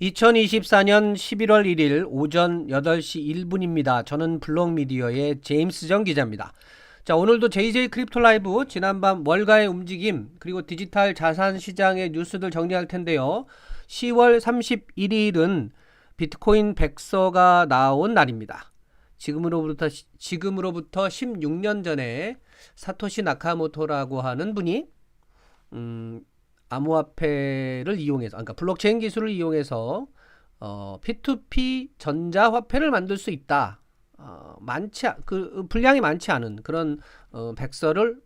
2024년 11월 1일 오전 8시 1분입니다. 저는 블록미디어의 제임스 정 기자입니다. 자, 오늘도 JJ 크립토 라이브 지난밤 월가의 움직임 그리고 디지털 자산 시장의 뉴스들 정리할 텐데요. 10월 31일은 비트코인 백서가 나온 날입니다. 지금으로부터 지금으로부터 16년 전에 사토시 나카모토라고 하는 분이 음, 암호화폐를 이용해서, 그러니까 블록체인 기술을 이용해서 어, P2P 전자화폐를 만들 수 있다. 어, 많지 않- 그 분량이 많지 않은 그런 어, 백서를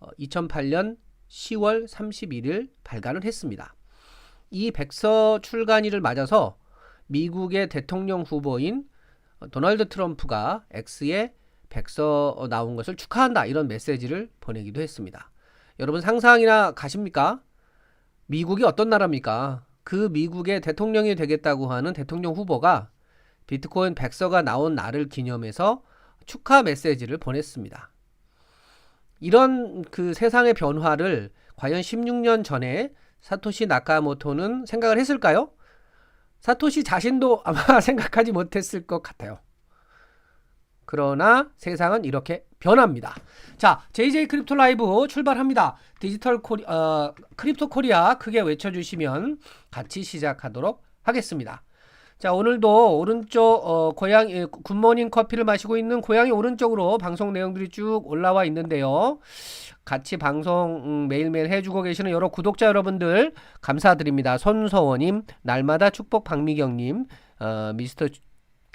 어, 2008년 10월 31일 발간을 했습니다. 이 백서 출간일을 맞아서 미국의 대통령 후보인 어, 도널드 트럼프가 X에 백서 어, 나온 것을 축하한다 이런 메시지를 보내기도 했습니다. 여러분 상상이나 가십니까? 미국이 어떤 나라입니까? 그 미국의 대통령이 되겠다고 하는 대통령 후보가 비트코인 백서가 나온 날을 기념해서 축하 메시지를 보냈습니다. 이런 그 세상의 변화를 과연 16년 전에 사토시 나카모토는 생각을 했을까요? 사토시 자신도 아마 생각하지 못했을 것 같아요. 그러나 세상은 이렇게 변합니다. 자, JJ 크립토 라이브 출발합니다. 디지털 코리, 어, 크립토 코리아 크게 외쳐주시면 같이 시작하도록 하겠습니다. 자, 오늘도 오른쪽 어, 고양이 예, 굿모닝 커피를 마시고 있는 고양이 오른쪽으로 방송 내용들이 쭉 올라와 있는데요. 같이 방송 음, 매일매일 해주고 계시는 여러 구독자 여러분들 감사드립니다. 손서원님, 날마다 축복 박미경님, 어, 미스터 주-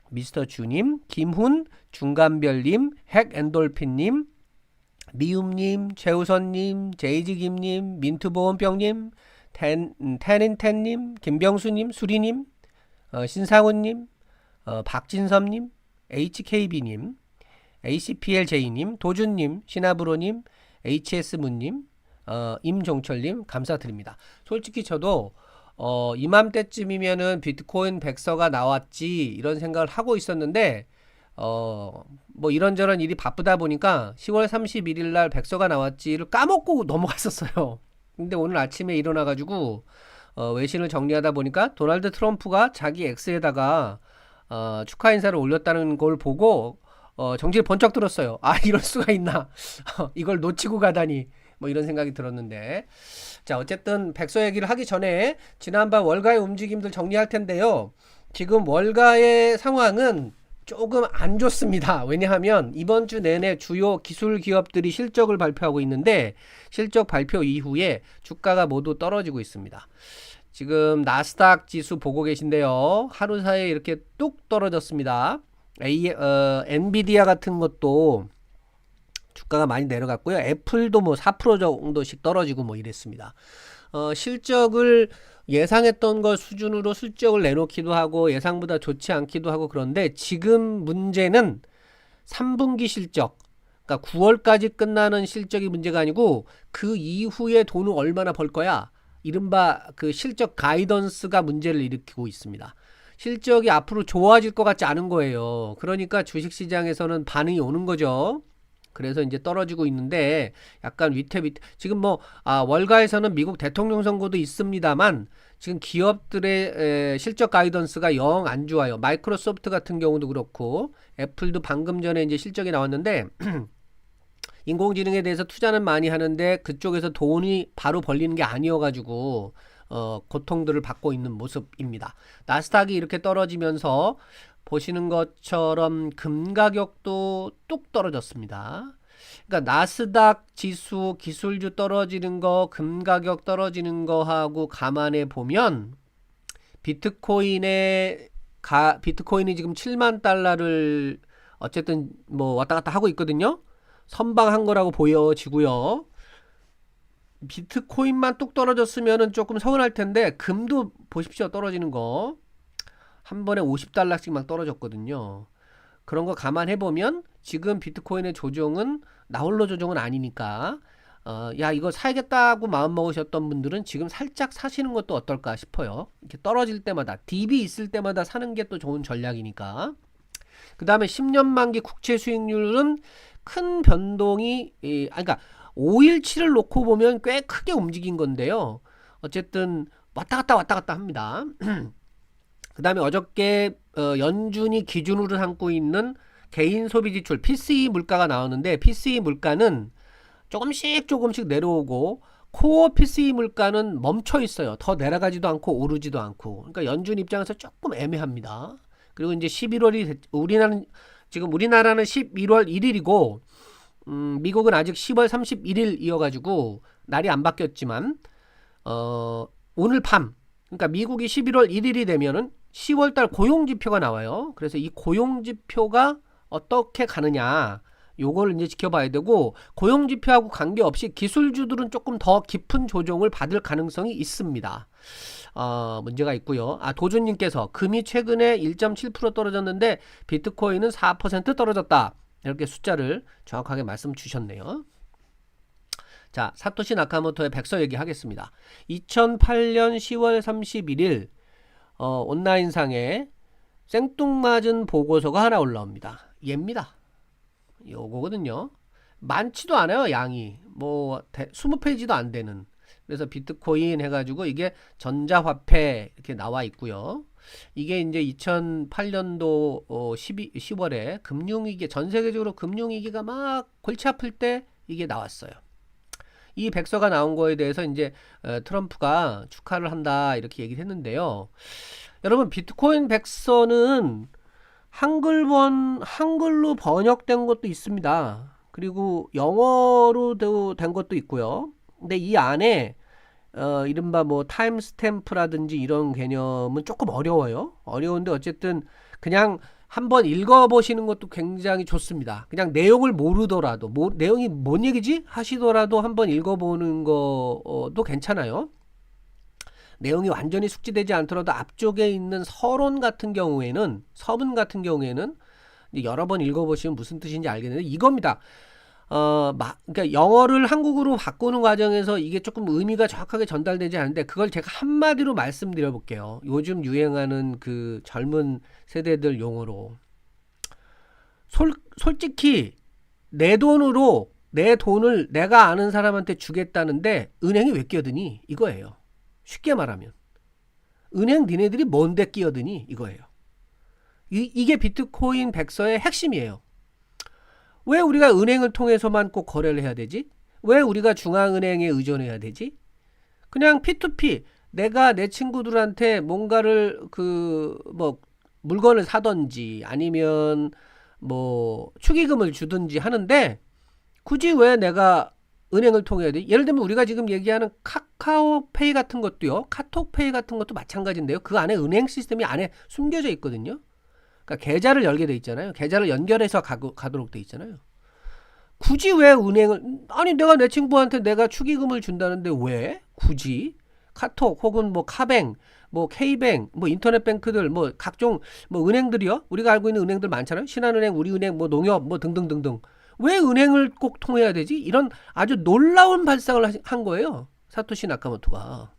미스터 주님, 김훈, 중간별님, 핵엔돌핀님, 미움님, 최우선님, 제이지김님, 민트보온병님, 텐, 음, 텐인텐님, 김병수님, 수리님, 어, 신상훈님, 어, 박진섭님, HKB님, ACPLJ님, 도준님, 신하브로님, HS문님, 어, 임종철님 감사드립니다. 솔직히 저도 어, 이맘때쯤이면은 비트코인 백서가 나왔지 이런 생각을 하고 있었는데 어, 뭐 이런저런 일이 바쁘다 보니까 10월 31일 날 백서가 나왔지를 까먹고 넘어갔었어요. 근데 오늘 아침에 일어나 가지고 어, 외신을 정리하다 보니까 도널드 트럼프가 자기 X에다가 어, 축하 인사를 올렸다는 걸 보고 어, 정신이 번쩍 들었어요. 아 이럴 수가 있나? 이걸 놓치고 가다니 뭐 이런 생각이 들었는데 자 어쨌든 백서 얘기를 하기 전에 지난밤 월가의 움직임들 정리할 텐데요. 지금 월가의 상황은 조금 안 좋습니다. 왜냐하면 이번 주 내내 주요 기술 기업들이 실적을 발표하고 있는데 실적 발표 이후에 주가가 모두 떨어지고 있습니다. 지금 나스닥 지수 보고 계신데요. 하루 사이에 이렇게 뚝 떨어졌습니다. A, 어, 엔비디아 같은 것도 주가가 많이 내려갔고요. 애플도 뭐 4% 정도씩 떨어지고 뭐 이랬습니다. 어, 실적을 예상했던 것 수준으로 실적을 내놓기도 하고 예상보다 좋지 않기도 하고 그런데 지금 문제는 3분기 실적, 그러니까 9월까지 끝나는 실적이 문제가 아니고 그 이후에 돈을 얼마나 벌 거야. 이른바 그 실적 가이던스가 문제를 일으키고 있습니다. 실적이 앞으로 좋아질 것 같지 않은 거예요. 그러니까 주식시장에서는 반응이 오는 거죠. 그래서 이제 떨어지고 있는데 약간 위태위태 지금 뭐 아, 월가에서는 미국 대통령 선거도 있습니다만 지금 기업들의 에, 실적 가이던스가 영 안 좋아요. 마이크로소프트 같은 경우도 그렇고 애플도 방금 전에 이제 실적이 나왔는데 인공지능에 대해서 투자는 많이 하는데 그쪽에서 돈이 바로 벌리는 게 아니어가지고 어, 고통들을 받고 있는 모습입니다. 나스닥이 이렇게 떨어지면서 보시는 것처럼 금 가격도 뚝 떨어졌습니다. 그러니까 나스닥 지수 기술주 떨어지는 거, 금 가격 떨어지는 거하고 감안해 보면 비트코인의 가 비트코인이 지금 7만 달러를 어쨌든 뭐 왔다 갔다 하고 있거든요. 선방한 거라고 보여지고요. 비트코인만 뚝 떨어졌으면은 조금 서운할 텐데 금도 보십시오 떨어지는 거. 한 번에 50달러씩 막 떨어졌거든요. 그런 거 감안해 보면 지금 비트코인의 조정은 나홀로 조정은 아니니까 어, 야 이거 사야겠다고 마음 먹으셨던 분들은 지금 살짝 사시는 것도 어떨까 싶어요. 이렇게 떨어질 때마다 DB 있을 때마다 사는 게 또 좋은 전략이니까. 그 다음에 10년 만기 국채 수익률은 큰 변동이 이, 아 그러니까 5일치를 놓고 보면 꽤 크게 움직인 건데요. 어쨌든 왔다 갔다 왔다 갔다 합니다. 그 다음에 어저께 어, 연준이 기준으로 삼고 있는 개인 소비 지출 PCE 물가가 나오는데 PCE 물가는 조금씩 조금씩 내려오고 코어 PCE 물가는 멈춰 있어요. 더 내려가지도 않고 오르지도 않고. 그러니까 연준 입장에서 조금 애매합니다. 그리고 이제 11월이 우리나라는 지금 우리나라는 11월 1일이고 음, 미국은 아직 10월 31일 이어가지고 날이 안 바뀌었지만 어, 오늘 밤 그러니까 미국이 11월 1일이 되면은 10월달 고용 지표가 나와요. 그래서 이 고용 지표가 어떻게 가느냐 요걸 이제 지켜봐야 되고 고용 지표하고 관계없이 기술주들은 조금 더 깊은 조정을 받을 가능성이 있습니다. 어, 문제가 있고요. 아, 도준님께서 금이 최근에 1.7% 떨어졌는데 비트코인은 4% 떨어졌다. 이렇게 숫자를 정확하게 말씀 주셨네요. 자, 사토시 나카모토의 백서 얘기하겠습니다. 2008년 10월 31일 어, 온라인상에 생뚱맞은 보고서가 하나 올라옵니다. 얘입니다. 요거거든요. 많지도 않아요, 양이. 뭐 20페이지도 안 되는. 그래서 비트코인 해가지고 이게 전자화폐 이렇게 나와 있고요. 이게 이제 2008년도 어 12, 10월에 금융위기, 전 세계적으로 금융위기가 막 골치 아플 때 이게 나왔어요. 이 백서가 나온 거에 대해서 이제 어, 트럼프가 축하를 한다 이렇게 얘기를 했는데요. 여러분 비트코인 백서는 한글번 한글로 번역된 것도 있습니다. 그리고 영어로도 된 것도 있고요. 근데 이 안에 어, 이른바 뭐 타임 스탬프라든지 이런 개념은 조금 어려워요. 어려운데 어쨌든 그냥 한번 읽어보시는 것도 굉장히 좋습니다. 그냥 내용을 모르더라도 뭐, 내용이 뭔 얘기지 하시더라도 한번 읽어보는 것도 괜찮아요. 내용이 완전히 숙지되지 않더라도 앞쪽에 있는 서론 같은 경우에는 서문 같은 경우에는 여러 번 읽어보시면 무슨 뜻인지 알겠는데 이겁니다. 어, 마, 그러니까 영어를 한국어로 바꾸는 과정에서 이게 조금 의미가 정확하게 전달되지 않는데 그걸 제가 한마디로 말씀드려 볼게요. 요즘 유행하는 그 젊은 세대들 용어로. 솔, 솔직히 내 돈으로 내 돈을 내가 아는 사람한테 주겠다는데 은행이 왜 끼어드니? 이거예요. 쉽게 말하면. 은행 니네들이 뭔데 끼어드니? 이거예요. 이, 이게 비트코인 백서의 핵심이에요. 왜 우리가 은행을 통해서만 꼭 거래를 해야 되지? 왜 우리가 중앙은행에 의존해야 되지? 그냥 P2P 내가 내 친구들한테 뭔가를 그 뭐 물건을 사던지 아니면 뭐 축의금을 주든지 하는데 굳이 왜 내가 은행을 통해야 돼? 예를 들면 우리가 지금 얘기하는 카카오페이 같은 것도요. 카톡페이 같은 것도 마찬가지인데요. 그 안에 은행 시스템이 안에 숨겨져 있거든요. 그러니까 계좌를 열게 돼 있잖아요. 계좌를 연결해서 가고, 가도록 돼 있잖아요. 굳이 왜 은행을 아니 내가 내 친구한테 내가 축의금을 준다는데 왜? 굳이? 카톡 혹은 뭐 카뱅 뭐 K뱅 뭐 인터넷 뱅크들 뭐 각종 뭐 은행들이요? 우리가 알고 있는 은행들 많잖아요. 신한은행 우리은행 뭐 농협 뭐 등등등등. 왜 은행을 꼭 통해야 되지? 이런 아주 놀라운 발상을 한 거예요. 사토시 나카모토가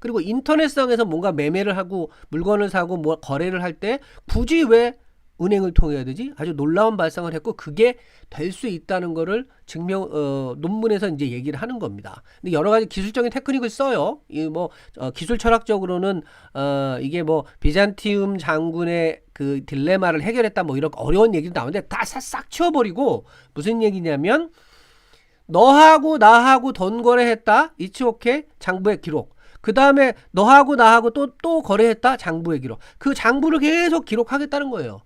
그리고 인터넷상에서 뭔가 매매를 하고 물건을 사고 뭐 거래를 할 때 굳이 왜 은행을 통해야 되지? 아주 놀라운 발상을 했고 그게 될 수 있다는 거를 증명 어, 논문에서 이제 얘기를 하는 겁니다. 근데 여러 가지 기술적인 테크닉을 써요. 이뭐 어, 기술 철학적으로는 어, 이게 뭐 비잔티움 장군의 그 딜레마를 해결했다 뭐 이런 어려운 얘기도 나오는데 다 싹 치워버리고 무슨 얘기냐면 너하고 나하고 돈 거래했다 이치오케 장부의 기록 그 다음에 너하고 나하고 또, 또 거래했다? 장부의 기록. 그 장부를 계속 기록하겠다는 거예요.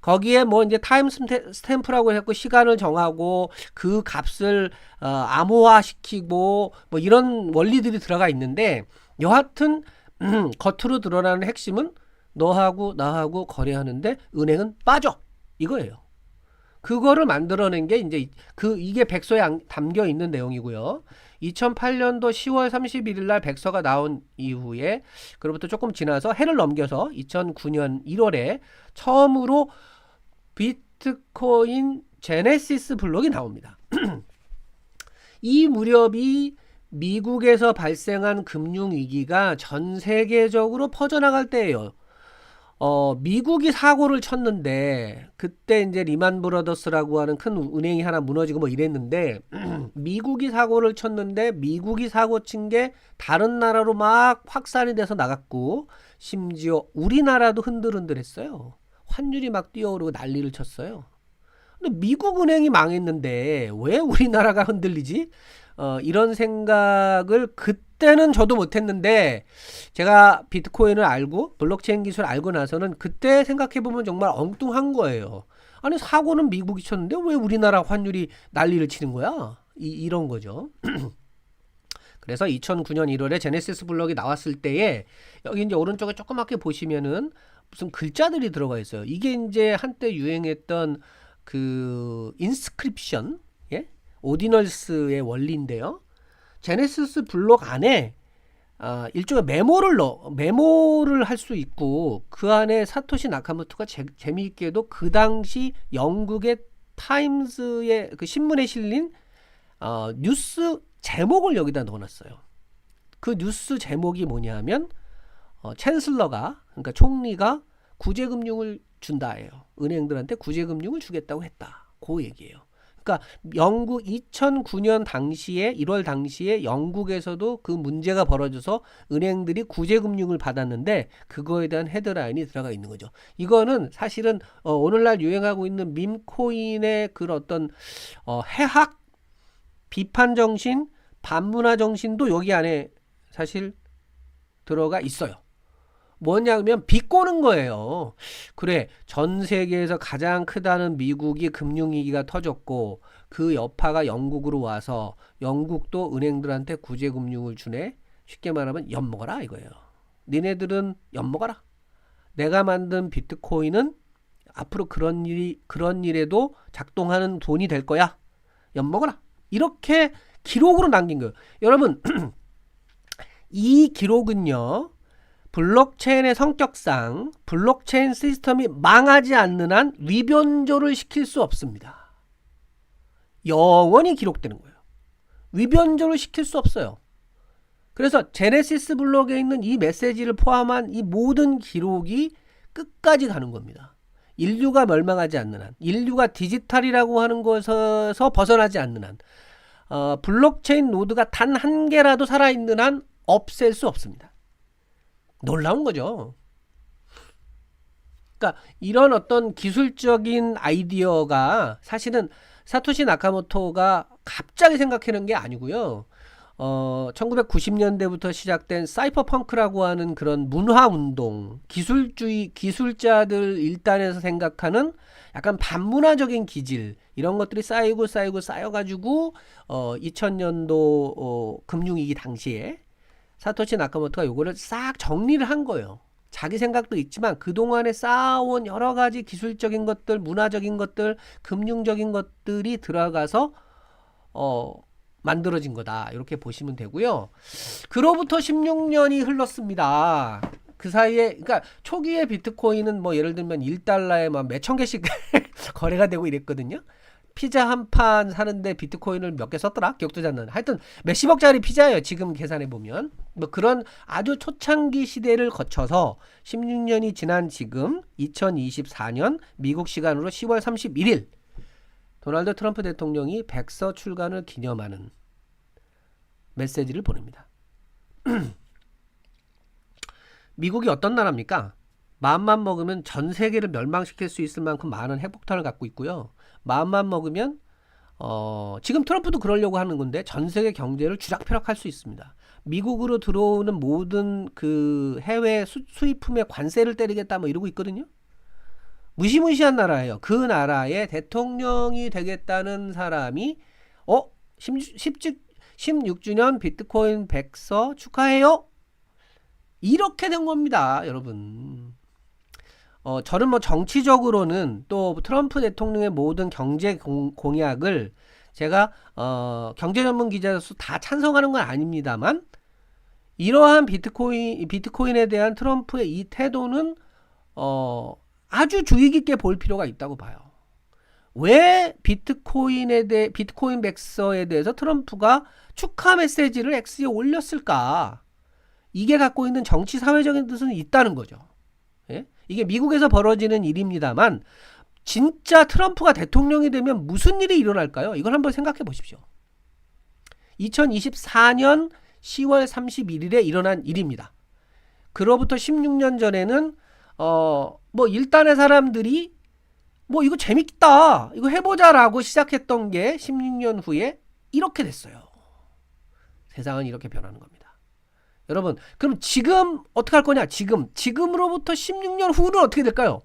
거기에 뭐 이제 타임 스탬프라고 했고 시간을 정하고 그 값을 어, 암호화 시키고 뭐 이런 원리들이 들어가 있는데 여하튼 음, 겉으로 드러나는 핵심은 너하고 나하고 거래하는데 은행은 빠져 이거예요. 그거를 만들어낸 게 이제 그 이게 백서에 담겨 있는 내용이고요. 2008년도 10월 31일 날 백서가 나온 이후에 그로부터 조금 지나서 해를 넘겨서 2009년 1월에 처음으로 비트코인 제네시스 블록이 나옵니다. 이 무렵이 미국에서 발생한 금융 위기가 전 세계적으로 퍼져나갈 때예요. 어, 미국이 사고를 쳤는데 그때 이제 리만 브라더스라고 하는 큰 은행이 하나 무너지고 뭐 이랬는데 미국이 사고를 쳤는데 미국이 사고 친 게 다른 나라로 막 확산이 돼서 나갔고 심지어 우리나라도 흔들흔들했어요. 환율이 막 뛰어오르고 난리를 쳤어요. 근데 미국 은행이 망했는데 왜 우리나라가 흔들리지? 어, 이런 생각을 그 때는 저도 못했는데 제가 비트코인을 알고 블록체인 기술을 알고 나서는 그때 생각해 보면 정말 엉뚱한 거예요. 아니 사고는 미국이 쳤는데 왜 우리나라 환율이 난리를 치는 거야? 이, 이런 거죠. 그래서 2009년 1월에 제네시스 블록이 나왔을 때에 여기 이제 오른쪽에 조그맣게 보시면은 무슨 글자들이 들어가 있어요. 이게 이제 한때 유행했던 그 인스크립션, 예? 오디널스의 원리인데요. 제네시스 블록 안에 아, 일종의 메모를 넣어 메모를 할 수 있고 그 안에 사토시 나카모토가 재, 재미있게도 그 당시 영국의 타임스의 그 신문에 실린 어, 뉴스 제목을 여기다 넣어놨어요. 그 뉴스 제목이 뭐냐면 어, 챈슬러가 그러니까 총리가 구제금융을 준다예요. 은행들한테 구제금융을 주겠다고 했다. 그 얘기예요. 그러니까 영국 2009년 당시에 1월 당시에 영국에서도 그 문제가 벌어져서 은행들이 구제금융을 받았는데 그거에 대한 헤드라인이 들어가 있는 거죠. 이거는 사실은 어, 오늘날 유행하고 있는 밈코인의 그런 어떤 어, 해학 비판 정신, 반문화 정신도 여기 안에 사실 들어가 있어요. 뭐냐면 비꼬는 거예요. 그래, 전 세계에서 가장 크다는 미국이 금융위기가 터졌고 그 여파가 영국으로 와서 영국도 은행들한테 구제금융을 주네. 쉽게 말하면 엿먹어라 이거예요. 니네들은 엿먹어라. 내가 만든 비트코인은 앞으로 그런 일이 그런 일에도 작동하는 돈이 될 거야. 엿먹어라. 이렇게 기록으로 남긴 거예요. 여러분 이 기록은요. 블록체인의 성격상 블록체인 시스템이 망하지 않는 한 위변조를 시킬 수 없습니다. 영원히 기록되는 거예요. 위변조를 시킬 수 없어요. 그래서 제네시스 블록에 있는 이 메시지를 포함한 이 모든 기록이 끝까지 가는 겁니다. 인류가 멸망하지 않는 한, 인류가 디지털이라고 하는 것에서 벗어나지 않는 한, 어, 블록체인 노드가 단 한 개라도 살아있는 한 없앨 수 없습니다. 놀라운 거죠. 그러니까 이런 어떤 기술적인 아이디어가 사실은 사토시 나카모토가 갑자기 생각해낸 게 아니고요. 어, 1990년대부터 시작된 사이퍼펑크라고 하는 그런 문화 운동, 기술주의 기술자들 일단에서 생각하는 약간 반문화적인 기질 이런 것들이 쌓이고 쌓이고 쌓여가지고 어, 2000년도 어, 금융위기 당시에 사토시 나카모토가 요거를 싹 정리를 한 거예요. 자기 생각도 있지만 그동안에 쌓아온 여러 가지 기술적인 것들, 문화적인 것들, 금융적인 것들이 들어가서 어 만들어진 거다. 이렇게 보시면 되고요. 그로부터 16년이 흘렀습니다. 그 사이에 그러니까 초기에 비트코인은 뭐 예를 들면 1달러에 막 몇천 개씩 거래가 되고 이랬거든요. 피자 한 판 사는데 비트코인을 몇 개 썼더라? 기억도 잘 나는. 하여튼 몇십억짜리 피자예요. 지금 계산해 보면. 뭐 그런 아주 초창기 시대를 거쳐서 16년이 지난 지금 2024년 미국 시간으로 10월 31일 도널드 트럼프 대통령이 백서 출간을 기념하는 메시지를 보냅니다. 미국이 어떤 나라입니까? 마음만 먹으면 전 세계를 멸망시킬 수 있을 만큼 많은 핵폭탄을 갖고 있고요. 마음만 먹으면 어, 지금 트럼프도 그러려고 하는 건데 전 세계 경제를 쥐락펴락할 수 있습니다. 미국으로 들어오는 모든 그 해외 수, 수입품에 관세를 때리겠다 뭐 이러고 있거든요. 무시무시한 나라예요. 그 나라의 대통령이 되겠다는 사람이 어 10, 16주년 비트코인 백서 축하해요. 이렇게 된 겁니다, 여러분. 어, 저는 뭐 정치적으로는 또 트럼프 대통령의 모든 경제 공, 공약을 제가 어, 경제 전문 기자로서 다 찬성하는 건 아닙니다만 이러한 비트코인 비트코인에 대한 트럼프의 이 태도는 어, 아주 주의 깊게 볼 필요가 있다고 봐요. 왜 비트코인에 대해 비트코인 백서에 대해서 트럼프가 축하 메시지를 X에 올렸을까? 이게 갖고 있는 정치 사회적인 뜻은 있다는 거죠. 예? 이게 미국에서 벌어지는 일입니다만 진짜 트럼프가 대통령이 되면 무슨 일이 일어날까요? 이걸 한번 생각해 보십시오. 2024년 10월 31일에 일어난 일입니다. 그로부터 16년 전에는 어 뭐 일단의 사람들이 뭐 이거 재밌다 이거 해보자라고 시작했던 게 16년 후에 이렇게 됐어요. 세상은 이렇게 변하는 겁니다. 여러분 그럼 지금 어떻게 할 거냐? 지금 지금으로부터 16년 후는 어떻게 될까요?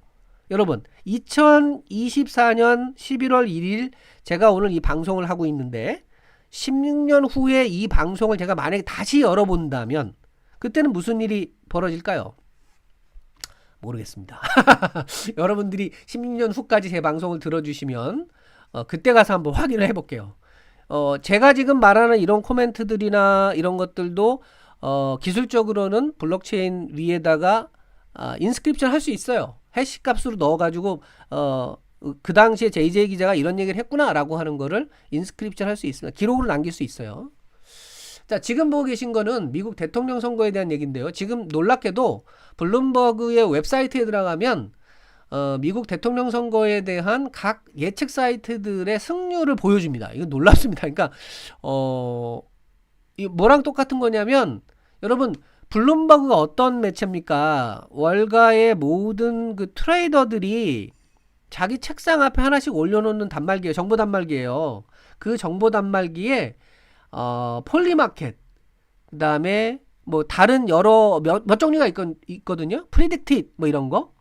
여러분 2024년 11월 1일 제가 오늘 이 방송을 하고 있는데 16년 후에 이 방송을 제가 만약에 다시 열어본다면 그때는 무슨 일이 벌어질까요? 모르겠습니다. 여러분들이 16년 후까지 제 방송을 들어주시면 어, 그때 가서 한번 확인을 해볼게요. 어, 제가 지금 말하는 이런 코멘트들이나 이런 것들도 어, 기술적으로는 블록체인 위에다가 아, 인스크립션 할 수 있어요. 해시 값으로 넣어가지고 어, 그 당시에 JJ 기자가 이런 얘기를 했구나라고 하는 거를 인스크립션 할 수 있습니다. 기록으로 남길 수 있어요. 자, 지금 보고 계신 거는 미국 대통령 선거에 대한 얘기인데요. 지금 놀랍게도 블룸버그의 웹사이트에 들어가면 어, 미국 대통령 선거에 대한 각 예측 사이트들의 승률을 보여줍니다. 이거 놀랍습니다. 그러니까 어, 이 뭐랑 똑같은 거냐면 여러분 블룸버그가 어떤 매체입니까? 월가의 모든 그 트레이더들이 자기 책상 앞에 하나씩 올려놓는 단말기예요. 정보 단말기예요. 그 정보 단말기에 어, 폴리마켓, 그 다음에 뭐 다른 여러 몇, 몇 종류가 있, 있거든요. 프리딕티드 뭐 이런 거.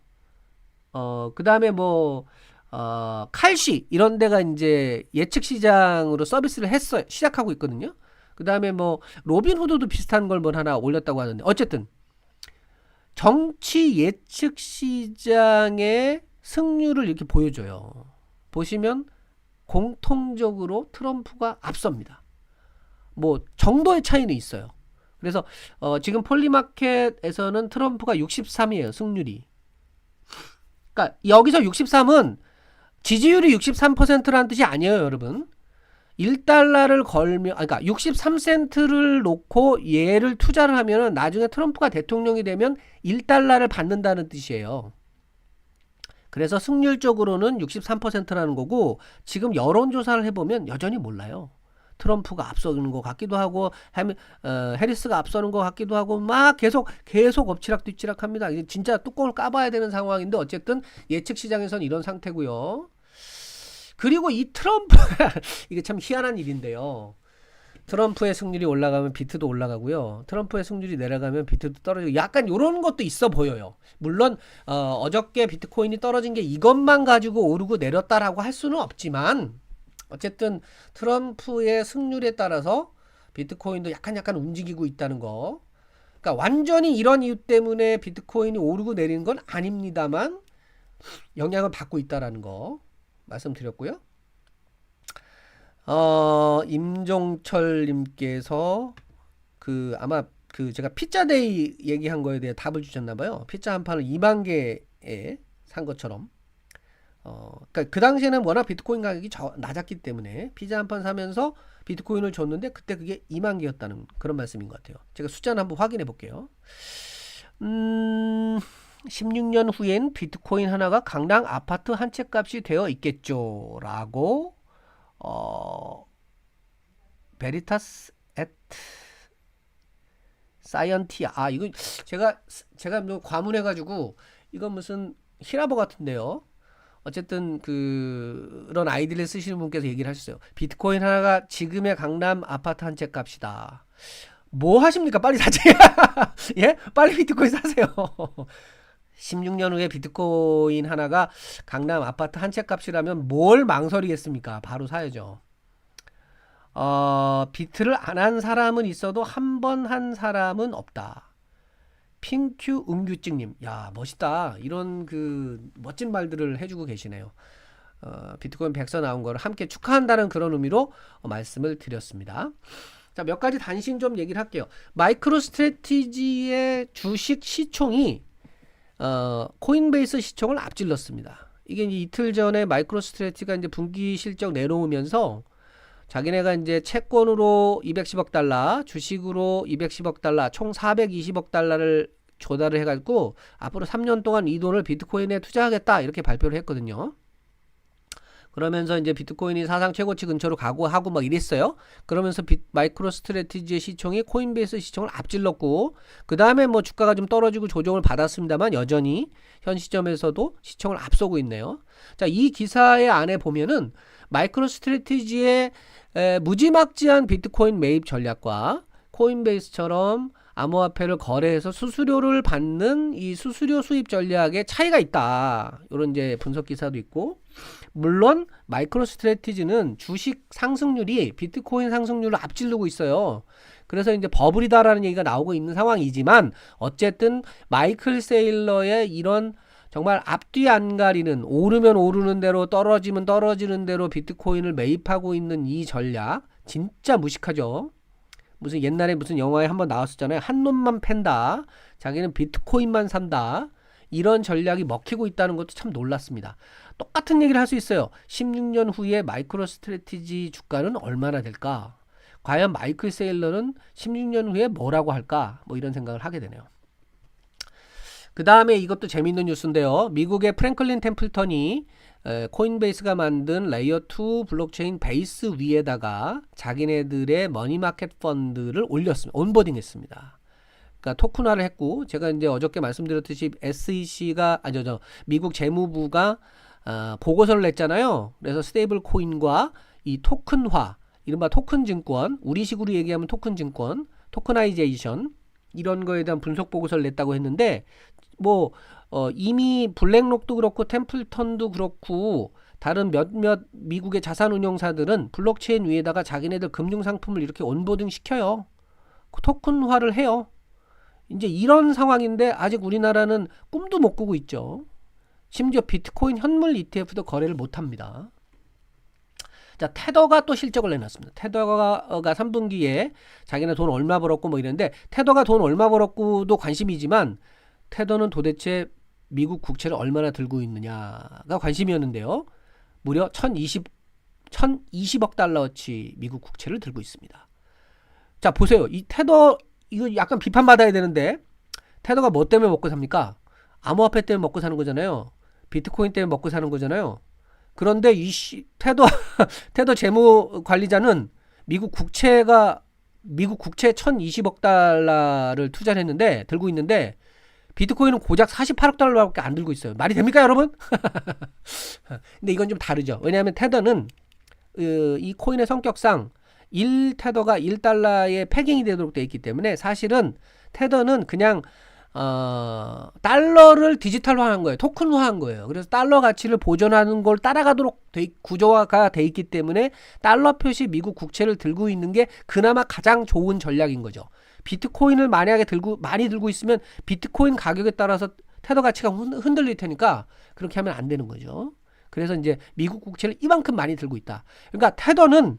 어, 그 다음에 뭐, 어, 칼시 이런 데가 이제 예측 시장으로 서비스를 했어 시작하고 있거든요. 그 다음에 뭐 로빈 후드도 비슷한 걸뭐 하나 올렸다고 하는데 어쨌든 정치 예측 시장의 승률을 이렇게 보여줘요. 보시면 공통적으로 트럼프가 앞섭니다. 뭐 정도의 차이는 있어요. 그래서 어, 지금 폴리마켓에서는 트럼프가 63이에요. 승률이. 그러니까 여기서 63은 지지율이 63%라는 뜻이 아니에요, 여러분. 1달러를 걸면 아 그러니까 63센트를 놓고 얘를 투자를 하면은 나중에 트럼프가 대통령이 되면 1달러를 받는다는 뜻이에요. 그래서 승률적으로는 63%라는 거고 지금 여론 조사를 해 보면 여전히 몰라요. 트럼프가 앞서는 것 같기도 하고 해미, 어, 해리스가 앞서는 것 같기도 하고 막 계속 계속 엎치락 뒤치락 합니다. 이제 진짜 뚜껑을 까봐야 되는 상황인데 어쨌든 예측 시장에선 이런 상태고요. 그리고 이 트럼프 이게 참 희한한 일인데요. 트럼프의 승률이 올라가면 비트도 올라가고요. 트럼프의 승률이 내려가면 비트도 떨어지고 약간 이런 것도 있어 보여요. 물론 어, 어저께 비트코인이 떨어진 게 이것만 가지고 오르고 내렸다라고 할 수는 없지만 어쨌든 트럼프의 승률에 따라서 비트코인도 약간 약간 움직이고 있다는 거. 그러니까 완전히 이런 이유 때문에 비트코인이 오르고 내리는 건 아닙니다만 영향을 받고 있다라는 거 말씀드렸고요. 어, 임종철 님께서 그 아마 그 제가 피자데이 얘기한 거에 대해 답을 주셨나 봐요. 피자 한 판을 2만 개에 산 것처럼. 어, 그러니까 그 당시에는 워낙 비트코인 가격이 저, 낮았기 때문에 피자 한 판 사면서 비트코인을 줬는데 그때 그게 2만 개였다는 그런 말씀인 것 같아요. 제가 숫자는 한번 확인해 볼게요. 음, 16년 후엔 비트코인 하나가 강남 아파트 한 채 값이 되어 있겠죠. 라고, 어, 베리타스 앳 사이언티아. 아, 이거 제가, 제가 뭐 과문해 가지고, 이건 무슨 히라보 같은데요. 어쨌든 그, 그런 아이디를 쓰시는 분께서 얘기를 하셨어요. 비트코인 하나가 지금의 강남 아파트 한 채 값이다. 뭐 하십니까? 빨리 사세요. 예? 빨리 비트코인 사세요. 16년 후에 비트코인 하나가 강남 아파트 한 채 값이라면 뭘 망설이겠습니까? 바로 사야죠. 어, 비트를 안 한 사람은 있어도 한 번 한 사람은 없다. 핑큐 은규증님, 야 멋있다. 이런 그 멋진 말들을 해주고 계시네요. 어, 비트코인 백서 나온 거를 함께 축하한다는 그런 의미로 어, 말씀을 드렸습니다. 자, 몇 가지 단신 좀 얘기를 할게요. 마이크로 스트레티지의 주식 시총이 어, 코인베이스 시총을 앞질렀습니다. 이게 이틀 전에 마이크로 스트레티가 이제 분기 실적 내놓으면서 자기네가 이제 채권으로 210억 달러, 주식으로 210억 달러, 총 420억 달러를 조달을 해가지고 앞으로 3년 동안 이 돈을 비트코인에 투자하겠다 이렇게 발표를 했거든요. 그러면서 이제 비트코인이 사상 최고치 근처로 가고 하고 막 이랬어요. 그러면서 비, 마이크로 스트레티지의 시총이 코인베이스 시총을 앞질렀고 그 다음에 뭐 주가가 좀 떨어지고 조정을 받았습니다만 여전히 현 시점에서도 시총을 앞서고 있네요. 자, 이 기사의 안에 보면은 마이크로 스트레티지의 에, 무지막지한 비트코인 매입 전략과 코인베이스처럼 암호화폐를 거래해서 수수료를 받는 이 수수료 수입 전략의 차이가 있다. 이런 이제 분석 기사도 있고 물론 마이크로 스트레티지는 주식 상승률이 비트코인 상승률을 앞지르고 있어요. 그래서 이제 버블이다라는 얘기가 나오고 있는 상황이지만 어쨌든 마이클 세일러의 이런 정말 앞뒤 안 가리는 오르면 오르는 대로 떨어지면 떨어지는 대로 비트코인을 매입하고 있는 이 전략 진짜 무식하죠. 무슨 옛날에 무슨 영화에 한번 나왔었잖아요. 한 놈만 팬다. 자기는 비트코인만 산다. 이런 전략이 먹히고 있다는 것도 참 놀랐습니다. 똑같은 얘기를 할 수 있어요. 16년 후에 마이크로 스트레티지 주가는 얼마나 될까? 과연 마이클 세일러는 16년 후에 뭐라고 할까? 뭐 이런 생각을 하게 되네요. 그 다음에 이것도 재밌는 뉴스인데요. 미국의 프랭클린 템플턴이 에, 코인베이스가 만든 레이어 2 블록체인 베이스 위에다가 자기네들의 머니마켓 펀드를 올렸습니다. 온보딩했습니다. 그러니까 토큰화를 했고 제가 이제 어저께 말씀드렸듯이 SEC가 저 미국 재무부가 어, 보고서를 냈잖아요. 그래서 스테이블 코인과 이 토큰화 이른바 토큰 증권 우리식으로 얘기하면 토큰 증권 토커나이제이션 이런 거에 대한 분석 보고서를 냈다고 했는데 뭐 어, 이미 블랙록도 그렇고 템플턴도 그렇고 다른 몇몇 미국의 자산운용사들은 블록체인 위에다가 자기네들 금융상품을 이렇게 온보딩 시켜요. 토큰화를 해요. 이제 이런 상황인데 아직 우리나라는 꿈도 못 꾸고 있죠. 심지어 비트코인 현물 ETF도 거래를 못 합니다. 자, 테더가 또 실적을 내놨습니다. 테더가 3분기에 자기네 돈 얼마 벌었고 뭐 이랬는데 테더가 돈 얼마 벌었고도 관심이지만 테더는 도대체 미국 국채를 얼마나 들고 있느냐가 관심이었는데요. 무려 1020 1020억 달러어치 미국 국채를 들고 있습니다. 자, 보세요. 이 테더 이거 약간 비판받아야 되는데 테더가 뭐 때문에 먹고 삽니까? 암호화폐 때문에 먹고 사는 거잖아요. 비트코인 때문에 먹고 사는 거잖아요. 그런데 이 시, 테더 테더 재무 관리자는 미국 국채가 미국 국채 1020억 달러를 투자를 했는데 들고 있는데 비트코인은 고작 48억 달러밖에 안 들고 있어요. 말이 됩니까, 여러분? 근데 이건 좀 다르죠. 왜냐하면 테더는 어, 이 코인의 성격상 1 테더가 1달러의 패깅이 되도록 되어 있기 때문에 사실은 테더는 그냥 어, 달러를 디지털화한 거예요. 토큰화한 거예요. 그래서 달러 가치를 보존하는 걸 따라가도록 돼, 구조화가 돼 있기 때문에 달러 표시 미국 국채를 들고 있는 게 그나마 가장 좋은 전략인 거죠. 비트코인을 만약에 들고 많이 들고 있으면 비트코인 가격에 따라서 테더 가치가 흔들릴 테니까 그렇게 하면 안 되는 거죠. 그래서 이제 미국 국채를 이만큼 많이 들고 있다. 그러니까 테더는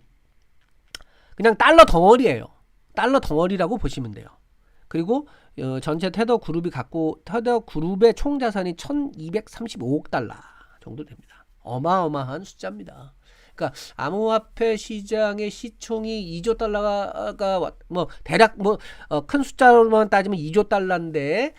그냥 달러 덩어리예요. 달러 덩어리라고 보시면 돼요. 그리고 어, 전체 테더 그룹이 갖고 테더 그룹의 총 자산이 1,235억 달러 정도 됩니다. 어마어마한 숫자입니다. 그러니까 암호화폐 시장의 시총이 2조 달러가 뭐 대략 뭐큰 숫자로만 따지면 2조 달러인데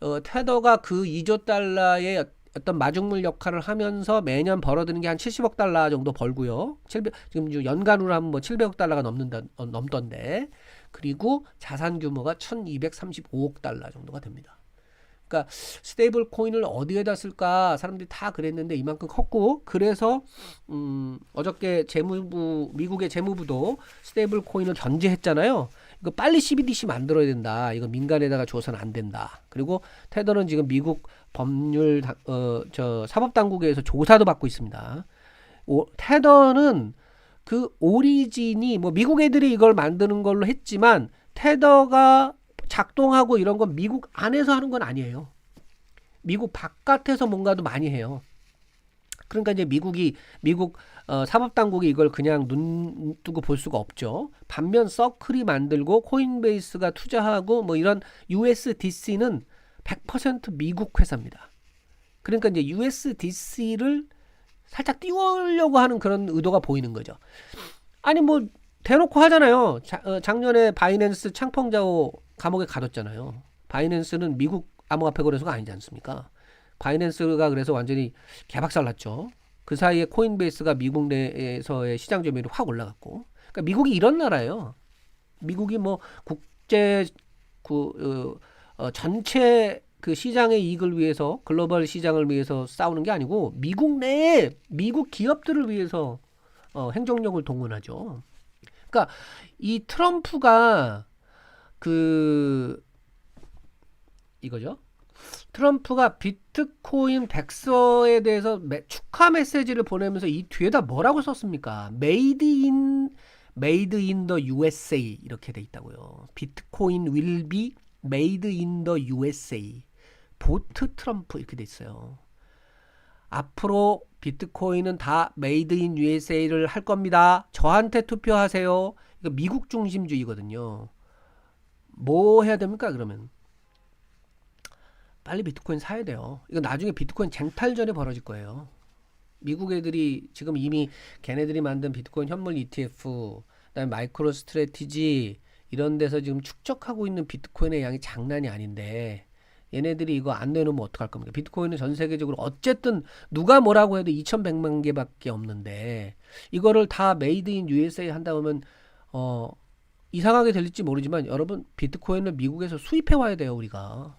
어, 테더가 그 2조 달러의 어떤 마중물 역할을 하면서 매년 벌어드는 게 한 70억 달러 정도 벌고요. 700, 지금 연간으로 하면 뭐 700억 달러가 넘는다, 어, 넘던데. 그리고 자산 규모가 1235억 달러 정도가 됩니다. 그러니까 스테이블 코인을 어디에다 쓸까 사람들이 다 그랬는데 이만큼 컸고 그래서 음 어저께 재무부 미국의 재무부도 스테이블 코인을 견제했잖아요. 이거 빨리 CBDC 만들어야 된다. 이거 민간에다가 줘서는 안 된다. 그리고 테더는 지금 미국 법률 어 저 사법 당국에서 조사도 받고 있습니다. 오, 테더는 그 오리진이 뭐 미국 애들이 이걸 만드는 걸로 했지만 테더가 작동하고 이런 건 미국 안에서 하는 건 아니에요. 미국 바깥에서 뭔가도 많이 해요. 그러니까 이제 미국이 미국 어, 사법 당국이 이걸 그냥 눈 뜨고 볼 수가 없죠. 반면 서클이 만들고 코인베이스가 투자하고 뭐 이런 USDC는 100% 미국 회사입니다. 그러니까 이제 USDC를 살짝 띄우려고 하는 그런 의도가 보이는 거죠. 아니 뭐 대놓고 하잖아요. 자, 어, 작년에 바이낸스 창펑자오 감옥에 가뒀잖아요. 바이낸스는 미국 암호화폐 거래소가 아니지 않습니까? 바이낸스가 그래서 완전히 개박살 났죠. 그 사이에 코인베이스가 미국 내에서의 시장 점유율이 확 올라갔고. 그러니까 미국이 이런 나라예요. 미국이 뭐 국제 그 어, 어, 전체 그 시장의 이익을 위해서 글로벌 시장을 위해서 싸우는 게 아니고 미국 내에 미국 기업들을 위해서 어, 행정력을 동원하죠. 그러니까 이 트럼프가 그 이거죠. 트럼프가 비트코인 백서에 대해서 매- 축하 메시지를 보내면서 이 뒤에다 뭐라고 썼습니까? Made in Made in the USA 이렇게 돼 있다고요. 비트코인 will be made in the USA. 보트 트럼프 이렇게 돼 있어요. 앞으로 비트코인은 다 메이드 인 USA를 할 겁니다. 저한테 투표하세요. 이거 미국 중심주의거든요. 뭐 해야 됩니까, 그러면? 빨리 비트코인 사야 돼요. 이거 나중에 비트코인 쟁탈전이 벌어질 거예요. 미국 애들이 지금 이미 걔네들이 만든 비트코인 현물 ETF, 그다음에 마이크로 스트래티지 이런 데서 지금 축적하고 있는 비트코인의 양이 장난이 아닌데 얘네들이 이거 안 내놓으면 어떡할 겁니까? 비트코인은 전 세계적으로 어쨌든 누가 뭐라고 해도 2,100만 개밖에 없는데 이거를 다 메이드 인 USA 한다 보면 어 이상하게 들릴지 모르지만 여러분 비트코인을 미국에서 수입해 와야 돼요, 우리가.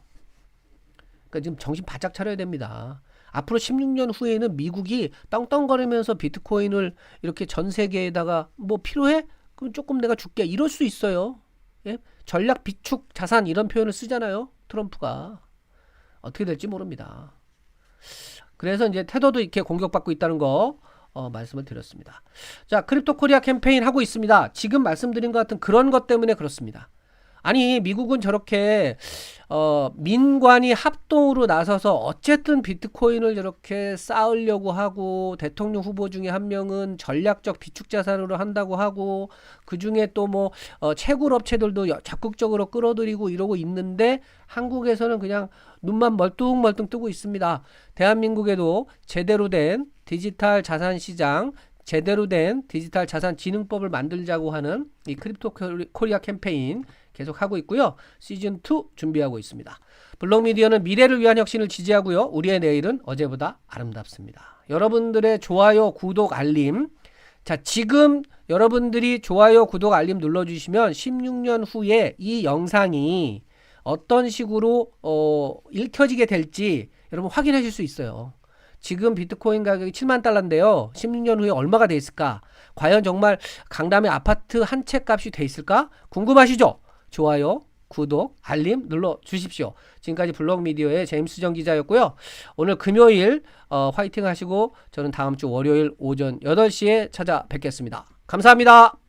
그러니까 지금 정신 바짝 차려야 됩니다. 앞으로 16년 후에는 미국이 떵떵거리면서 비트코인을 이렇게 전 세계에다가 뭐 필요해? 그럼 조금 내가 줄게. 이럴 수 있어요. 예? 전략 비축 자산 이런 표현을 쓰잖아요. 트럼프가. 어떻게 될지 모릅니다. 그래서 이제 태도도 이렇게 공격받고 있다는 거 어, 말씀을 드렸습니다. 자, 크립토 코리아 캠페인 하고 있습니다. 지금 말씀드린 것 같은 그런 것 때문에 그렇습니다. 아니, 미국은 저렇게 어, 민관이 합동으로 나서서 어쨌든 비트코인을 저렇게 쌓으려고 하고 대통령 후보 중에 한 명은 전략적 비축 자산으로 한다고 하고 그 중에 또뭐 어, 채굴 업체들도 여- 적극적으로 끌어들이고 이러고 있는데 한국에서는 그냥 눈만 멀뚱멀뚱 뜨고 있습니다. 대한민국에도 제대로 된 디지털 자산 시장 제대로 된 디지털 자산 진흥법을 만들자고 하는 이 크립토 코리- 코리아 캠페인 계속 하고 있고요. 시즌 2 준비하고 있습니다. 블록미디어는 미래를 위한 혁신을 지지하고요. 우리의 내일은 어제보다 아름답습니다. 여러분들의 좋아요, 구독, 알림. 자, 지금 여러분들이 좋아요, 구독, 알림 눌러주시면 16년 후에 이 영상이 어떤 식으로 어, 읽혀지게 될지 여러분 확인하실 수 있어요. 지금 비트코인 가격이 7만 달러인데요. 16년 후에 얼마가 돼 있을까? 과연 정말 강남의 아파트 한 채 값이 돼 있을까? 궁금하시죠? 좋아요, 구독, 알림 눌러 주십시오. 지금까지 블록미디어의 제임스 정 기자였고요. 오늘 금요일 어, 화이팅 하시고 저는 다음 주 월요일 오전 8시에 찾아뵙겠습니다. 감사합니다.